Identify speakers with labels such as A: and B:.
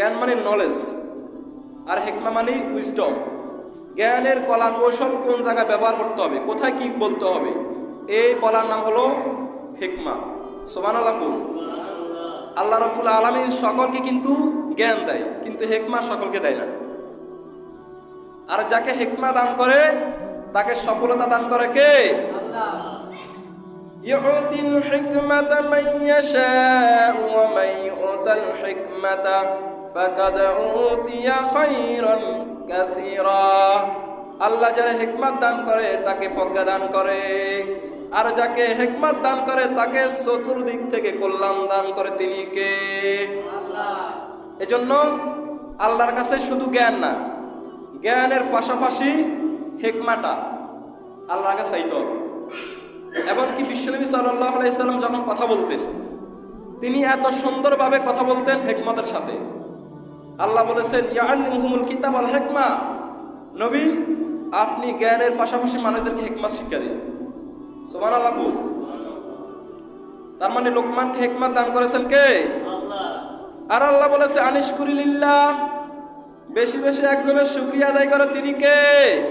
A: জ্ঞান মানে নলেজ আর হেকমা মানে উইজডম জ্ঞানের কলা কৌশল কোন জায়গায় ব্যবহার করতে হবে, কোথায় কি বলতে হবে, এই বলার নাম হলো হেকমা। সোমান আল্লাহ আল্লাহ রব্বুল আলমী সকলকে কিন্তু জ্ঞান দেয়, কিন্তু হেকমা সকলকে দেয় না। আর যাকে হেকমা দান করে, তাকে সফলতা দান করে কে? يؤتي الحكمة من يشاء ومن يؤت الحكمة فقد أوتي خيرا كثيرا আল্লাহ যারা হেকমত দান করে তাকে প্রজ্ঞা দান করে আর যাকে হেকমত দান করে তাকে চতুর্দিক থেকে কল্যাণ দান করে তিনি কে এজন্য আল্লাহর কাছে শুধু জ্ঞান না জ্ঞানের পাশাপাশি হেকমাটা আল্লাহর কাছে চাইতে হবে এমনকি বিশ্বনবী সাল্লাহ আলাইসাল্লাম যখন কথা বলতেন তিনি এত সুন্দরভাবে কথা বলতেন হেকমতের সাথে। আল্লাহ বলেছেন ইয়াল্লিমুহুমুল কিতাব আল হেকমা। নবী আপনি জ্ঞানের পাশাপাশি মানুষদেরকে হেকমত শিক্ষা দিন সোমান আল্লাহ তার মানে লোকমানকে হেকমত দান করেছেন কে? আর আল্লাহ বলেছে আনিস কুরিলিল্লাহ বেশি বেশি একজনের শুক্রিয়া আদায় করে তিনি কে?